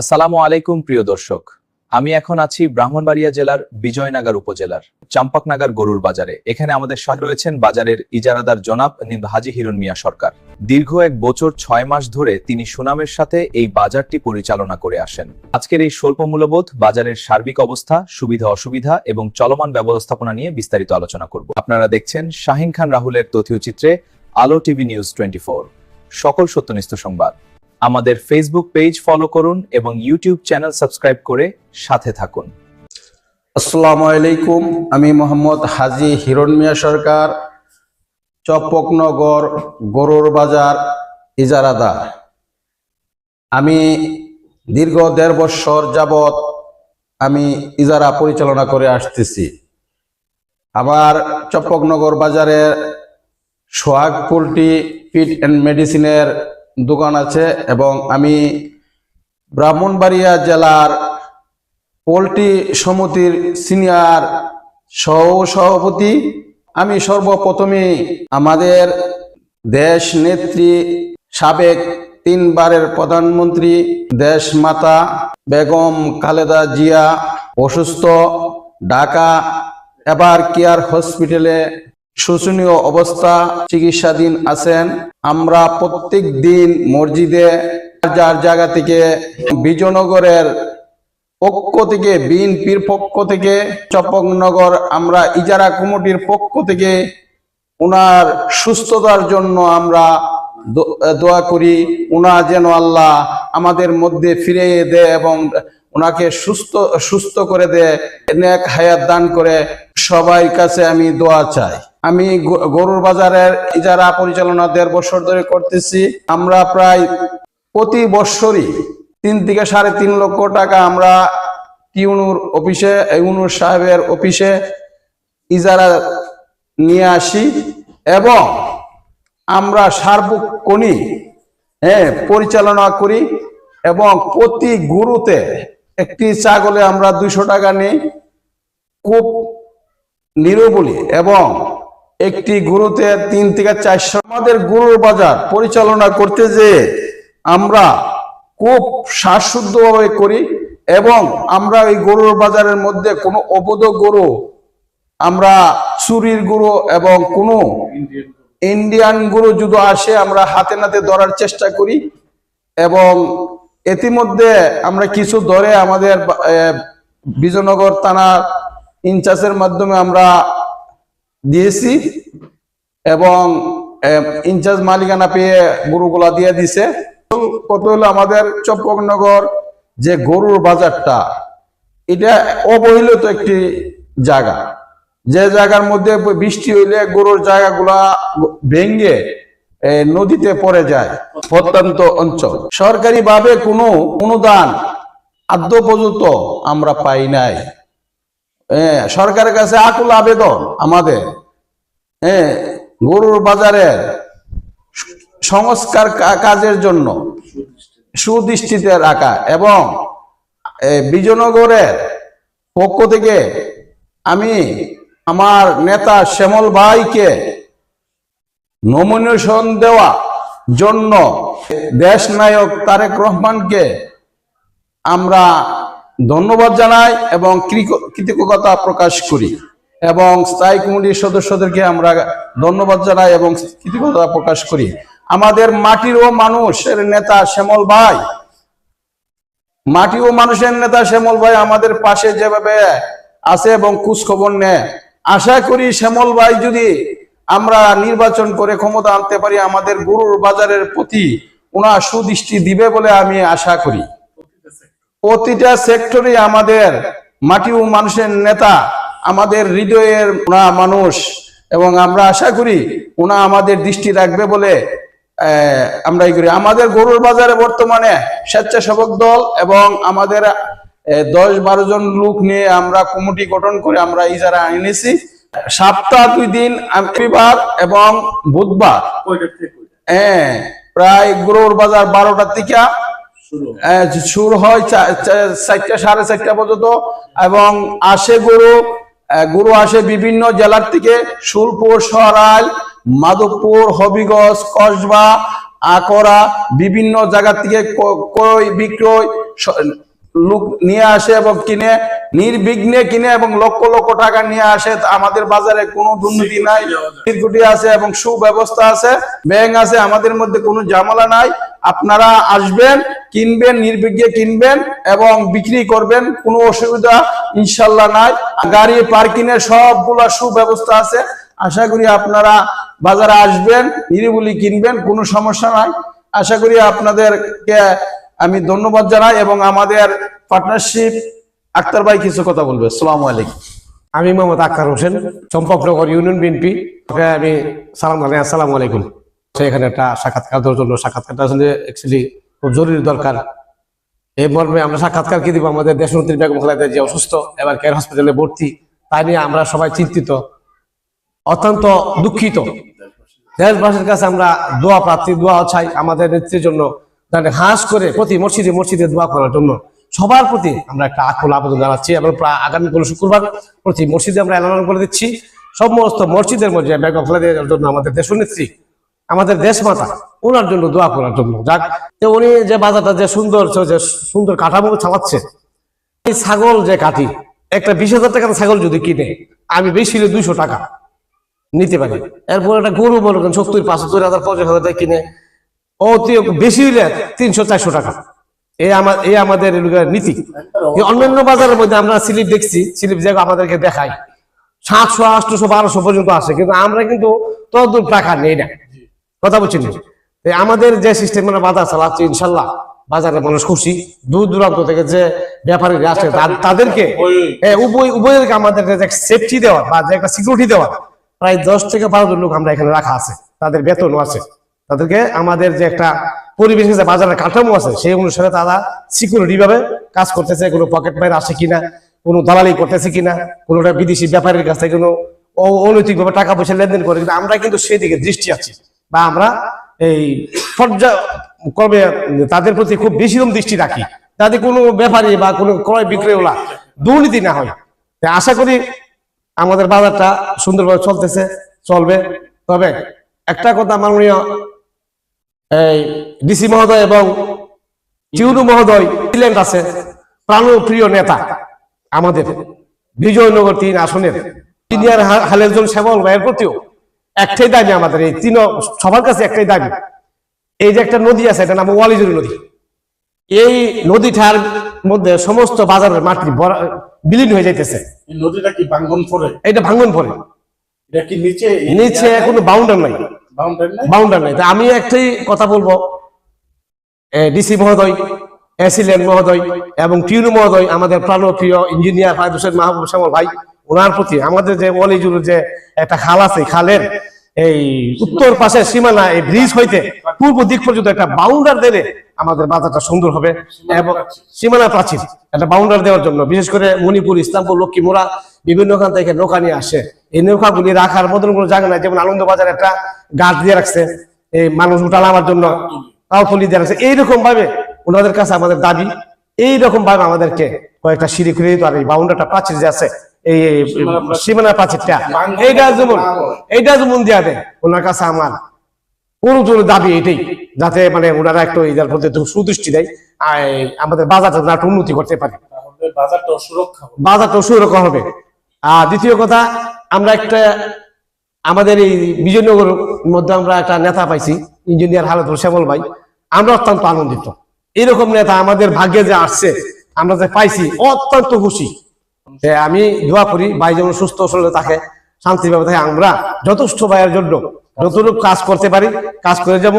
আসসালামু আলাইকুম, প্রিয় দর্শক। আমি এখন আছি ব্রাহ্মণবাড়িয়া জেলার বিজয়নগর উপজেলার চাম্পাকনগর গরুর বাজারে। এখানে আমাদের সাথে রয়েছেন বাজারের ইজারাদার জনাব হাজি হিরণ মিয়া সরকার। দীর্ঘ এক বছর ছয় মাস ধরে তিনি সুনামের সাথে এই বাজারটি পরিচালনা করে আসেন। আজকের এই স্বল্প মূল্যবোধ, বাজারের সার্বিক অবস্থা, সুবিধা, অসুবিধা এবং চলমান ব্যবস্থাপনা নিয়ে বিস্তারিত আলোচনা করব। আপনারা দেখছেন শাহিন খান রাহুলের তথ্যচিত্রে, আলো টিভি নিউজ টোয়েন্টি সকল সত্যনিষ্ঠ সংবাদ। আমাদের ফেসবুক পেজ ফলো করুন এবং ইউটিউব চ্যানেল সাবস্ক্রাইব করে সাথে থাকুন। আসসালামু আলাইকুম, আমি মোহাম্মদ হাজি হিরণ মিয়া সরকার, চপকনগর গরুর বাজার, ইজারাদার। আমি দীর্ঘ দেড় বৎসর যাবৎ আমি ইজারা পরিচালনা করে আসতেছি। আমার চপকনগর বাজারে সোহাগ পোলট্রি ফিট অ্যান্ড মেডিসিনের দোকান আছে এবং আমি ব্রাহ্মণবাড়িয়া জেলার পোলট্রি সমিতির সিনিয়র সহ সভাপতি। আমি সর্বপ্রথমে আমাদের দেশ নেত্রী সাবেক তিনবারের প্রধানমন্ত্রী দেশ মাতা বেগম খালেদা জিয়া অসুস্থ, ঢাকা এবার কেয়ার হসপিটালে শোচনীয় অবস্থা, চিকিৎসাধীন আছেন। আমরা প্রত্যেক দিন মসজিদে যার জায়গা থেকে বিজয়নগরের পক্ষ থেকে, বিএনপির পক্ষ থেকে, চপকনগর, আমরা ইজারা কমিটির পক্ষ থেকে ওনার সুস্থতার জন্য আমরা দোয়া করি। ওনা যেন আল্লাহ আমাদের মধ্যে ফিরে দেয় এবং ওনাকে সুস্থ সুস্থ করে দেয় নেক হায়াত দান করে সবাই কাছে আমি দোয়া চাই। আমি গরুর বাজারের ইজারা পরিচালনা দেড় বছর ধরে করতেছি। আমরা প্রায় প্রতি বৎসরই তিন থেকে সাড়ে তিন লক্ষ টাকা আমরা টিউনুর অফিসে ইউনুর সাহেবের অফিসে ইজারা নিয়ে আসি এবং আমরা সার্বক্ষণিক হ্যাঁ পরিচালনা করি এবং প্রতি গুরুতে একটি ছাগলে আমরা দুইশো টাকা নিই। খুব নিরবলি এবং একটি গুরুতে তিন থেকে চারশো আমাদের গরুর বাজার পরিচালনা করতে যে আমরা খুব শ্বাসশুদ্ধভাবে করি এবং আমরা এই গরুর বাজারের মধ্যে কোনো অবৈধ গরু, আমরা চুরির গরু এবং কোনো ইন্ডিয়ান গরু যদি আসে, আমরা হাতে নাতে ধরার চেষ্টা করি এবং ইতিমধ্যে আমরা কিছু ধরে আমাদের বিজয়নগর থানার ইনচার্জের মাধ্যমে আমরা দিয়েছি এবং ইনচার্জ মালিকানা পেয়ে গরুগুলা দিয়ে দিছে। কত হলো আমাদের চম্পকনগর যে গরুর বাজারটা, এটা অবহেলিত একটি জায়গা। যে জায়গার মধ্যে বৃষ্টি হইলে গরুর জায়গাগুলা ভেঙ্গে নদীতে পড়ে যায় প্রত্যন্ত অঞ্চল। সরকারিভাবে কোনো অনুদান আদ্য পর্যন্ত আমরা পাই নাই। হ্যাঁ, সরকারের কাছে আকুল আবেদন আমাদের। হ্যাঁ গরুর বাজারের সংস্কার কাজের জন্য সুদৃষ্টিতে রাখা এবং এ, বিজয়নগরের পক্ষ থেকে আমি আমার নেতা শ্যামল ভাইকে নমিনেশন দেওয়া জন্য দেশ নায়ক তারেক রহমানকে আমরা ধন্যবাদ জানাই এবং কৃতজ্ঞতা প্রকাশ করি। এবং স্থায়ী কমিটির সদস্যদেরকে আমরা ধন্যবাদ জানাই এবং কৃতজ্ঞতা প্রকাশ করি। আমাদের মাটির ও মানুষের নেতা শ্যামল ভাই। মাটি ও মানুষের নেতা শ্যামল ভাই আমাদের পাশে যেভাবে আছে এবং খোঁজ খবর নেয়। আশা করি শ্যামল ভাই যদি আমরা নির্বাচন করে ক্ষমতা আনতে পারি, আমাদের গরুর বাজারের প্রতি ওনার সুদৃষ্টি দিবে বলে আমি আশা করি। প্রতিটা সেক্টরে আমাদের মাটি ও মানুষের নেতা আমাদের হৃদয়ের ওনা মানুষ এবং আমরা আশা করি ওনা আমাদের দৃষ্টি রাখবে বলে আমরা করি। আমাদের গরুর বাজারে বর্তমানে স্বেচ্ছাসেবক দল এবং আমাদের দশ বারো জন লোক নিয়ে আমরা কমিটি গঠন করে আমরা ইজারা এনেছি। সপ্তাহ দুই দিন রবিবার এবং বুধবার। হ্যাঁ প্রায় গরুর বাজার বারোটার থেকে শুরু হয়। চা- চারটা, সাড়ে চারটা পর্যন্ত এবং আসে গরু গুরু আসে বিভিন্ন জেলার থেকে সুলপুর সরাই, মাধবপুর, হবিগঞ্জ, কসবা, আকরা, বিভিন্ন জায়গা থেকে ক্রয়, বিক্রয় লোক নিয়ে আসে এবং কিনে নির্বিঘ্নে কিনে এবং লক্ষ লক্ষ টাকা নিয়ে আসে। আমাদের বাজারে কোনো দুর্নীতি নাই। সিকিউরিটি আছে। এবং সুব্যবস্থা আছে ব্যাংক আছে আমাদের মধ্যে কোনো ঝামেলা নাই। আপনারা আসবেন কিনবেন নির্বিঘ্নে কিনবেন এবং বিক্রি করবেন কোনো অসুবিধা ইনশাল্লাহ নাই। গাড়ি পার্কিং এর সবগুলা সুব্যবস্থা আছে। আশা করি আপনারা বাজারে আসবেন নিরিবিলি কিনবেন কোনো সমস্যা নাই। আশা করি আপনাদেরকে আমি ধন্যবাদ জানাই এবং আমাদের পার্টনারশিপ আক্তার ভাই কিছু কথা বলবে। আসসালামু আলাইকুম। আমি মোহাম্মদ আক্তার হোসেন, চম্পকনগর ইউনিয়ন বিএনপি আমি সালাম জানাই। আসসালামু আলাইকুম। সেখানে একটা সাক্ষাৎকার দেওয়ার জন্য সাক্ষাৎকারটা আসলে অ্যাকচুয়ালি খুব জরুরি দরকার। এই মর্মে আমরা সাক্ষাৎকার কি দিব? আমাদের দেশমন্ত্রী বেগম খালেদা যে অসুস্থ, এবার কেয়ার হসপিটালে ভর্তি। তাই নিয়ে আমরা সবাই চিন্তিত, অত্যন্ত দুঃখিত। দেশবাসীর কাছে আমরা দোয়া প্রার্থী, দোয়া চাই আমাদের নেত্রীর জন্য। তাহলে হাস করে প্রতি মসজিদে মসজিদে দোয়া করার জন্য সবার প্রতি আমরা একটা আকুল আবেদন জানাচ্ছি এবং প্রায় আগামী কোনো শুক্রবার প্রতি মসজিদে আমরা এলান করে দিচ্ছি। সমস্ত মসজিদের মধ্যে বেগম খালেদার জন্য আমাদের দেশনেত্রী, আমাদের দেশ মাতা ওনার জন্য দোয়া করার জন্য যাক। উনি যে বাজারটা যে সুন্দর যে সুন্দর কাঠামো চালাচ্ছে এই ছাগল যে কাটি একটা বিশ হাজার টাকার ছাগল যদি কিনে, আমি বেশি দুইশো টাকা নিতে পারি। এরপর একটা গরু করেন সত্তর, পাঁচাত্তর হাজার, পঞ্চাশ হাজার টাকা কিনে অতি বেশি হইলে তিনশো, চারশো টাকা। এই আমার এই আমাদের নীতি। অন্যান্য বাজারের মধ্যে আমরা স্লিপ দেখছি, স্লিপ জায়গা আমাদেরকে দেখায়। সাতশো, আটশো, বারোশো পর্যন্ত আসে কিন্তু আমরা কিন্তু তত টাকা নেই না। কথা বলছি আমাদের যে সিস্টেম বাজার চালাচ্ছে, ইনশাল্লাহ বাজারে মানুষ খুশি। দূর দূরান্ত থেকে যে ব্যাপারীরা আসে তাদেরকে উভয়, উভয়কে আমাদের সেফটি দেওয়া বা যে একটা সিকিউরিটি দেওয়া, প্রায় দশ থেকে বারো জন লোক আমরা এখানে রাখা আছে। তাদের বেতনও আছে। তাদেরকে আমাদের যে একটা পরিবেশ যে বাজারের কাঠামো আছে, সেই অনুসারে তারা সিকিউরিটি ভাবে কাজ করতেছে, কোনো পকেট মাইর আসে কিনা, কোনো দালালি করতেছে কিনা, কোনো একটা বিদেশি ব্যাপারের কাছ কোনো অনৈতিকভাবে টাকা পয়সা লেনদেন করে কিন্তু আমরা কিন্তু সেদিকে দৃষ্টি আছি বা আমরা এই পর্যায় কবে তাদের প্রতি খুব বেশি রকম দৃষ্টি রাখি, যাতে কোনো ব্যাপারী বা কোনো ক্রয় বিক্রয়ওয়ালা দুর্নীতি না হয়। আশা করি আমাদের বাজারটা সুন্দরভাবে চলতেছে, চলবে। তবে একটা কথা মাননীয় ডিসি মহোদয় এবং চিউনু মহোদয় সিলেন্ট আছে। প্রাণপ্রিয় নেতা আমাদের। বিজয়নগর তিন আসনের। সিনিয়র হালেরজন শ্যামল ভাইয়ের প্রতিও একটাই দাবি আমাদের। এই তিন সবার কাছে একটাই দাবি এই যে একটা নদী আছে এটা নাম ওয়ালিজুরি নদী। এই নদীটার মধ্যে সমস্ত বাজারের মাটি বিলীন হয়ে যাইতেছে। নদীটা কি ভাঙ্গন পরে এটা ভাঙ্গন পড়ে। এটা কি নিচে? নিচে কোনো বাউন্ডার নাই। বাউন্ডারি নাই আমি একটাই কথা বলব। ডিসি মহোদয় এসিলেন মহোদয় এবং টিউনু মহোদয়, আমাদের প্রাণপ্রিয় ইঞ্জিনিয়ার ফায়দ হোসেন মাহবুব শ্যামল ভাই ওনার প্রতি আমাদের যে অলিজুর যে একটা খাল আছে খালের এই উত্তর পাশের সীমানা, এই ব্রিজ হইতে পূর্ব দিক পর্যন্ত একটা বাউন্ডার দিলে আমাদের বাজারটা সুন্দর হবে এবং সীমানা প্রাচীর, একটা বাউন্ডার দেওয়ার জন্য। বিশেষ করে মণিপুর ইসলামপুর লক্ষ্মী মোড়া বিভিন্ন খান থেকে নৌকা নিয়ে আসে। এই নৌকাগুলি রাখার মতন কোনো জায়গা নাই। যেমন আনন্দবাজার একটা গাছ দিয়ে রাখছে এই মানুষ উঠা নামার জন্য তাও তুলি দিয়ে রাখছে। এইরকম ভাবে ওনাদের কাছে আমাদের দাবি এইরকম ভাবে আমাদেরকে কয়েকটা সিঁড়ি খুলে দিতে আর এই বাউন্ডারটা প্রাচীর যে আছে এই সীমানা প্রাচীরটা এইটা যেমন এইটা যেমন দেওয়া দেয় ওনার কাছে আমার কোন জোর দাবি এটাই যাতে মানে ওনারা একটু এটার প্রতি একটু সুদৃষ্টি দেয় আর আমাদের বাজারটা উন্নতি করতে পারে। বাজারটা সুরক্ষা বাজারটা সুরক্ষা হবে। আর দ্বিতীয় কথা, আমরা একটা, আমাদের এই বিজয়নগর মধ্যে আমরা একটা নেতা পাইছি, ইঞ্জিনিয়ার হালত শ্যামল ভাই। আমরা অত্যন্ত আনন্দিত। এরকম নেতা আমাদের ভাগ্যে যে আসছে, আমরা যে পাইছি, অত্যন্ত খুশি। আমি দোয়া করি, ভাই যেমন সুস্থ শরীরে থাকে, শান্তিভাবে থাকে, আমরা যথেষ্ট ভাইয়ের জন্য যতটুকু কাজ করতে পারি, কাজ করে যাব।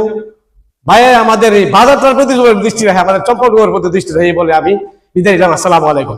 ভাই, আমাদের এই বাজারটার প্রতি দৃষ্টি রাখে, আমাদের চম্পকনগর প্রতি দৃষ্টি রাখে বলে আমি বিদায় আসসালামু আলাইকুম।